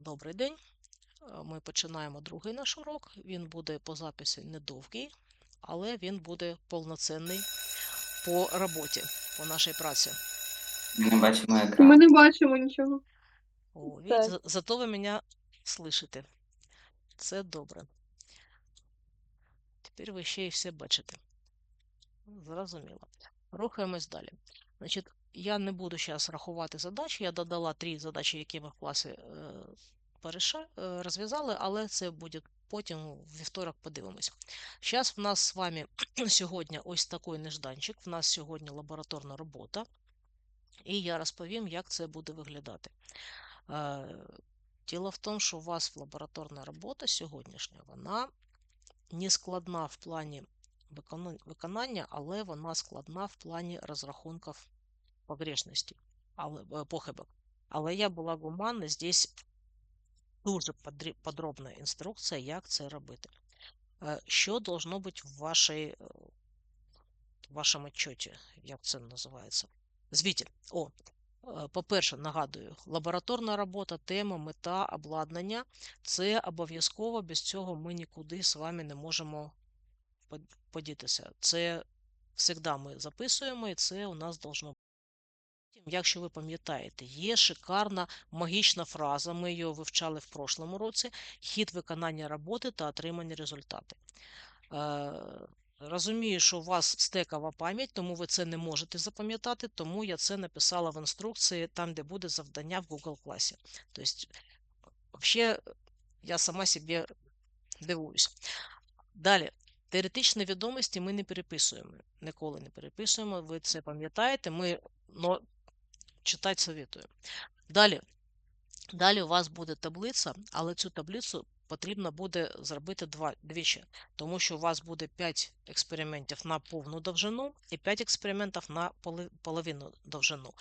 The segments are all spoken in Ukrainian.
Добрий день. Е, Ми починаємо другий наш урок. Він буде по записі недовгий, але він буде повноцінний по роботі, по нашій праці. Ми не бачимо Ми не бачимо нічого. О, за- зато ви мене слышите. Це добре. Тепер ви ще й все бачите. Зрозуміло. Рухаємось далі. Значить, я не буду зараз рахувати задачі. Я додала три задачі, які ми в класі е, е, розв'язали, але це буде потім у вівторок подивимось. Зараз в нас з вами сьогодні ось такий нежданчик. В нас сьогодні лабораторна робота. І я розповім, як це буде виглядати. Е, Діло в тому, що у вас лабораторна робота сьогоднішня, вона не складна в плані виконання, але вона складна в плані розрахунків погрешності, але, е, похибок. Але я була гуманна, здесь дуже подробна інструкція, як це робити. Е, Що должно бути в вашій, е, в вашому отчеті, як це називається? Звіті. О, е, по-перше, нагадую, лабораторна робота, тема, мета, обладнання це обов'язково, без цього ми нікуди з вами не можемо подітися. Це завжди ми записуємо, і це у нас должно бути. Якщо ви пам'ятаєте, є шикарна магічна фраза, ми її вивчали в прошлому році: хід виконання роботи та отримані результати. Е, Розумію, що у вас стекова пам'ять, тому ви це не можете запам'ятати, тому я це написала в інструкції, там, де буде завдання в Google класі. Тобто, взагалі, я сама собі дивуюсь. Далі. Теоретичні відомості ми не переписуємо. Ніколи не переписуємо. Ви це пам'ятаєте. Ми читати советую. Далі. Далі у вас буде таблиця, але цю таблицю потрібно буде зробити два, двічі, тому що у вас буде 5 експериментів на повну довжину і 5 експериментів на половину довжину.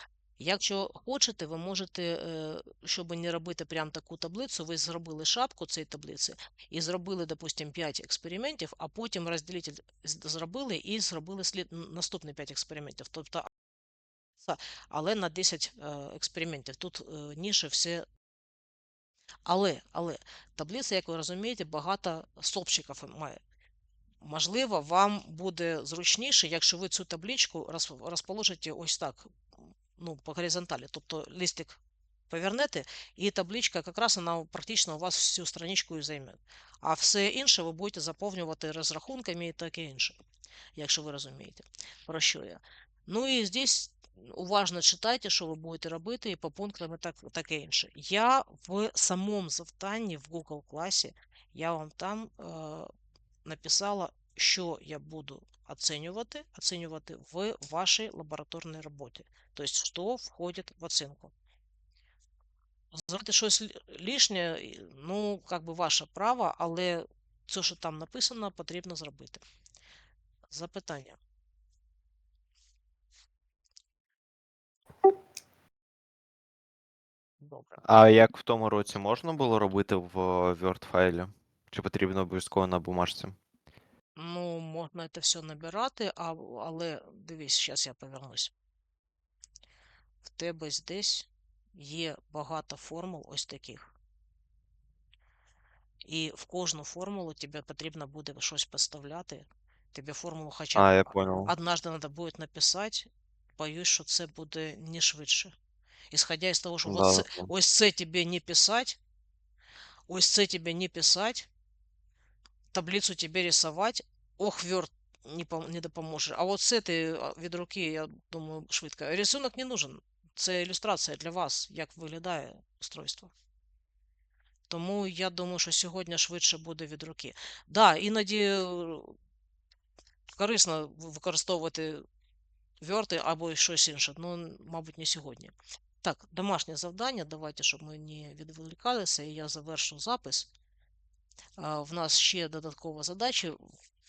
Якщо хочете, ви можете, е, щоб не робити прям таку таблицю, ви зробили шапку цієї таблиці і зробили, допустимо, 5 експериментів, а потім розділитель зробили і зробили слід наступні 5 експериментів. Тобто, але на 10 е, експериментів. Тут е, ніше все. Але, але таблиця, як ви розумієте, багато стовпчиків має. Можливо, вам буде зручніше, якщо ви цю табличку розположите ось так, ну, по горизонталі. Тобто листик повернете, і табличка якраз вона практично у вас всю страничку і займе. А все інше ви будете заповнювати розрахунками і таке інше, якщо ви розумієте, про що я. Ну і здесь уважно читайте, що ви будете робити, і по пунктам і так, таке інше. Я в самому завданні в Google класі, я вам там е, написала, що я буду оцінювати, оцінювати в вашій лабораторній роботі. Тобто, що входить в оцінку. Зробити щось лишнє, ну, як би ваше право, але це, що там написано, потрібно зробити. Запитання. Добре. А як в тому році можна було робити в Word файлі? Чи потрібно обов'язково на бумажці? Ну, можна це все набирати, а, але дивись, зараз я повернусь. В тебе десь є багато формул ось таких. І в кожну формулу тебе потрібно буде щось поставляти. Тебе формулу хоча б однажды надо буде написати. Боюсь, що це буде не швидше. Исходя из того, що Да, да. ось тебе не писати, ось це тебе не писати, таблицю тебе рисувати, ох, Word не, пом- не допоможе. А от це ти а, від руки, я думаю, швидко. Рисунок не нужен. Це ілюстрація для вас, як виглядає устройство. Тому я думаю, що сьогодні швидше буде від руки. Да, іноді е, корисно використовувати Word або щось інше, ну, мабуть, не сьогодні. Так, домашнє завдання. Давайте, щоб ми не відволікалися, і я завершу запис. В нас ще додаткова задача.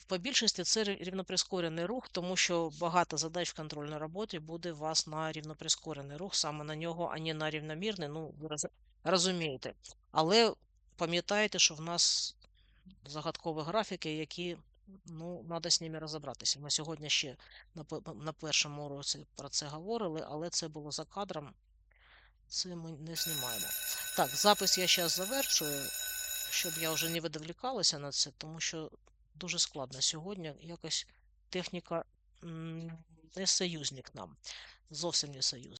По більшості це рівноприскорений рух, тому що багато задач в контрольній роботі буде у вас на рівноприскорений рух, саме на нього, а не на рівномірний. Ну, ви розумієте. Але пам'ятайте, що в нас загадкові графіки, які ну, треба з ними розібратися. Ми сьогодні ще на першому уроці про це говорили, але це було за кадром. Це ми не знімаємо. Так, запис я зараз завершую, щоб я вже не видовлікалася на це, тому що дуже складно сьогодні. Якось техніка не союзник нам. Зовсім не союзник.